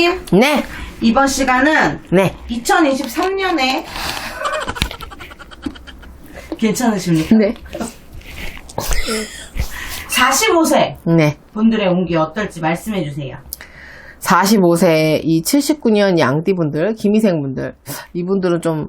사장님, 네, 이번 시간은 네. 2023년에 괜찮으십니까? 네. 45세 네. 분들의 운기 어떨지 말씀해 주세요. 45세 이 79년 양띠분들, 김희생분들, 이분들은 좀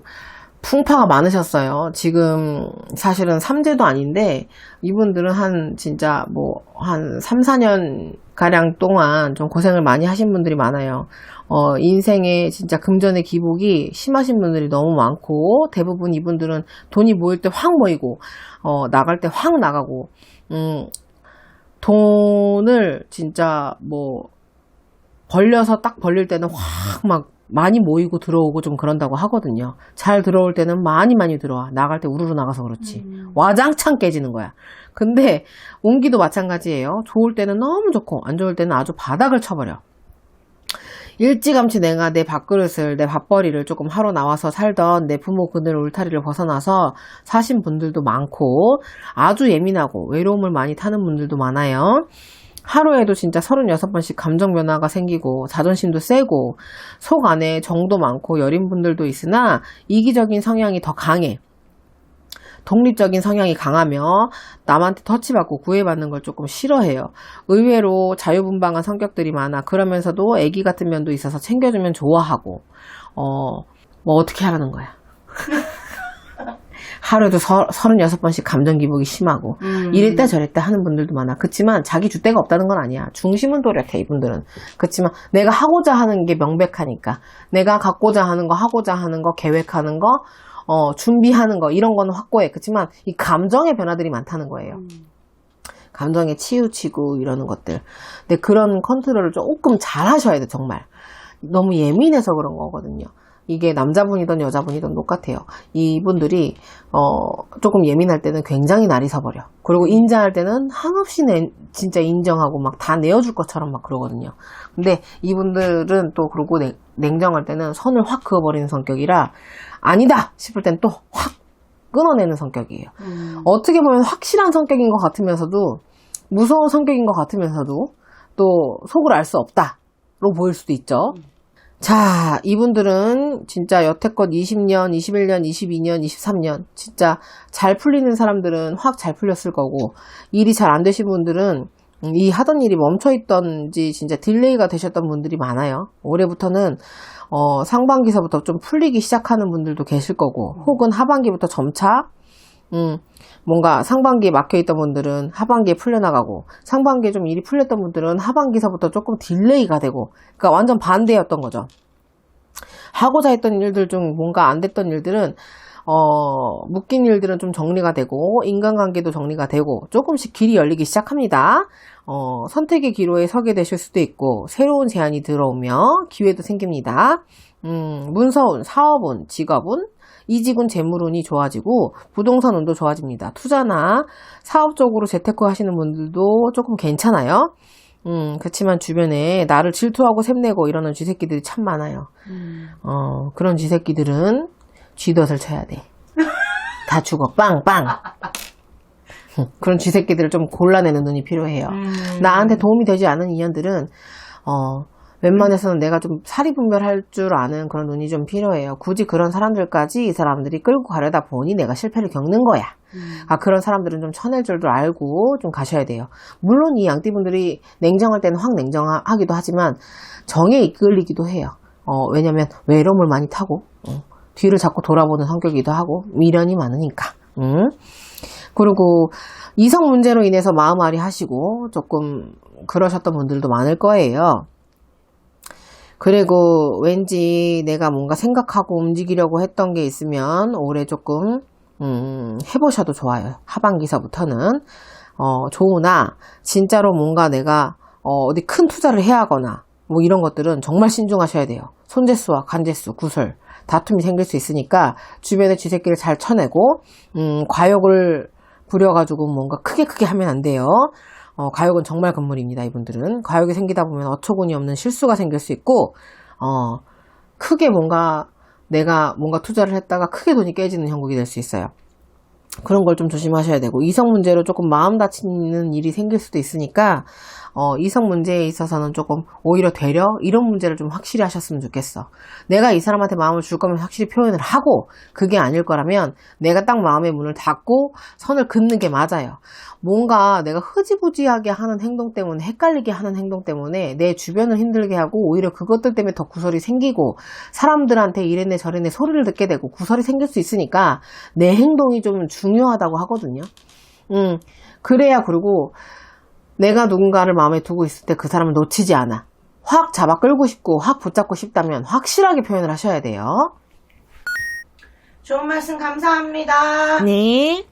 풍파가 많으셨어요. 지금 사실은 삼재도 아닌데 이분들은 한 진짜 뭐 한 3, 4년 가량 동안 좀 고생을 많이 하신 분들이 많아요. 어, 인생에 진짜 금전의 기복이 심하신 분들이 너무 많고 대부분 이분들은 돈이 모일 때 확 모이고 어, 나갈 때 확 나가고 음, 돈을 진짜 뭐 벌려서 딱 벌릴 때는 확 막 많이 모이고 들어오고 좀 그런다고 하거든요. 잘 들어올 때는 많이 많이 들어와. 나갈 때 우르르 나가서 그렇지. 와장창 깨지는 거야. 근데 운기도 마찬가지예요. 좋을 때는 너무 좋고 안 좋을 때는 아주 바닥을 쳐버려. 일찌감치 내가 내 밥그릇을, 내 밥벌이를 조금 하러 나와서 살던 내 부모 그늘 울타리를 벗어나서 사신 분들도 많고 아주 예민하고 외로움을 많이 타는 분들도 많아요. 하루에도 진짜 36번씩 감정 변화가 생기고 자존심도 세고 속 안에 정도 많고 여린 분들도 있으나 이기적인 성향이 더 강해. 독립적인 성향이 강하며 남한테 터치받고 구애받는 걸 조금 싫어해요. 의외로 자유분방한 성격들이 많아. 그러면서도 애기 같은 면도 있어서 챙겨주면 좋아하고, 어, 뭐 어떻게 하라는 거야. 하루에도 서, 36번씩 감정 기복이 심하고, 음. 이랬다 저랬다 하는 분들도 많아. 그치만 자기 주대가 없다는 건 아니야. 중심은 또렷해, 이분들은. 그치만 내가 하고자 하는 게 명백하니까. 내가 갖고자 하는 거, 하고자 하는 거, 계획하는 거, 어, 준비하는 거, 이런 거는 확고해. 그치만 이 감정의 변화들이 많다는 거예요. 감정에 치우치고 이러는 것들. 근데 그런 컨트롤을 조금 잘 하셔야 돼, 정말. 너무 예민해서 그런 거거든요. 이게 남자분이든 여자분이든 똑같아요. 이분들이, 어, 조금 예민할 때는 굉장히 날이 서버려. 그리고 인자할 때는 한없이 내- 진짜 인정하고 막 다 내어줄 것처럼 막 그러거든요. 근데 이분들은 또 그러고 냉- 냉정할 때는 선을 확 그어버리는 성격이라 아니다! 싶을 땐 또 확 끊어내는 성격이에요. 음. 어떻게 보면 확실한 성격인 것 같으면서도 무서운 성격인 것 같으면서도 또 속을 알 수 없다로 보일 수도 있죠. 자, 이분들은 진짜 여태껏 20년, 21년, 22년, 23년 진짜 잘 풀리는 사람들은 확 잘 풀렸을 거고 일이 잘 안 되신 분들은 음, 이 하던 일이 멈춰 있던지 진짜 딜레이가 되셨던 분들이 많아요. 올해부터는 어, 상반기서부터 좀 풀리기 시작하는 분들도 계실 거고 혹은 하반기부터 점차 음, 뭔가 상반기에 막혀있던 분들은 하반기에 풀려나가고, 상반기에 좀 일이 풀렸던 분들은 하반기서부터 조금 딜레이가 되고, 그러니까 완전 반대였던 거죠. 하고자 했던 일들 중 뭔가 안 됐던 일들은, 어, 묶인 일들은 좀 정리가 되고, 인간관계도 정리가 되고, 조금씩 길이 열리기 시작합니다. 어, 선택의 기로에 서게 되실 수도 있고, 새로운 제안이 들어오며 기회도 생깁니다. 음, 문서운, 사업운, 직업운, 이직운 재물운이 좋아지고 부동산 운도 좋아집니다. 투자나 사업적으로 재테크 하시는 분들도 조금 괜찮아요. 음, 그렇지만 주변에 나를 질투하고 샘내고 이러는 쥐새끼들이 참 많아요. 음. 어, 그런 쥐새끼들은 쥐덫을 쳐야 돼. 다 죽어. 빵빵. 그런 쥐새끼들을 좀 골라내는 눈이 필요해요. 음. 나한테 도움이 되지 않은 인연들은 어 웬만해서는 내가 좀 사리분별할 줄 아는 그런 눈이 좀 필요해요. 굳이 그런 사람들까지 이 사람들이 끌고 가려다 보니 내가 실패를 겪는 거야. 음. 아 그런 사람들은 좀 쳐낼 줄도 알고 좀 가셔야 돼요. 물론 이 양띠분들이 냉정할 때는 확 냉정하기도 하지만 정에 이끌리기도 해요. 어 왜냐면 외로움을 많이 타고 어, 뒤를 자꾸 돌아보는 성격이기도 하고 미련이 많으니까. 음. 그리고 이성 문제로 인해서 마음앓이 하시고 조금 그러셨던 분들도 많을 거예요. 그리고 왠지 내가 뭔가 생각하고 움직이려고 했던 게 있으면 올해 조금 음, 해보셔도 좋아요. 하반기서부터는 어, 좋으나 진짜로 뭔가 내가 어, 어디 큰 투자를 해야 하거나 뭐 이런 것들은 정말 신중하셔야 돼요. 손재수와 간재수, 구설 다툼이 생길 수 있으니까 주변의 쥐새끼를 잘 쳐내고 음, 과욕을 부려가지고 뭔가 크게 크게 하면 안 돼요. 어, 과욕은 정말 금물입니다. 이분들은 과욕이 생기다 보면 어처구니 없는 실수가 생길 수 있고 어, 크게 뭔가 내가 뭔가 투자를 했다가 크게 돈이 깨지는 형국이 될 수 있어요. 그런 걸 좀 조심하셔야 되고 이성 문제로 조금 마음 다치는 일이 생길 수도 있으니까 어, 이성 문제에 있어서는 조금 오히려 되려 이런 문제를 좀 확실히 하셨으면 좋겠어. 내가 이 사람한테 마음을 줄 거면 확실히 표현을 하고 그게 아닐 거라면 내가 딱 마음의 문을 닫고 선을 긋는 게 맞아요. 뭔가 내가 흐지부지하게 하는 행동 때문에 헷갈리게 하는 행동 때문에 내 주변을 힘들게 하고 오히려 그것들 때문에 더 구설이 생기고 사람들한테 이랬네 저랬네 소리를 듣게 되고 구설이 생길 수 있으니까 내 행동이 좀 중요하다고 하거든요. 음, 그래야 그리고 내가 누군가를 마음에 두고 있을 때 그 사람을 놓치지 않아. 확 잡아 끌고 싶고 확 붙잡고 싶다면 확실하게 표현을 하셔야 돼요. 좋은 말씀 감사합니다. 네.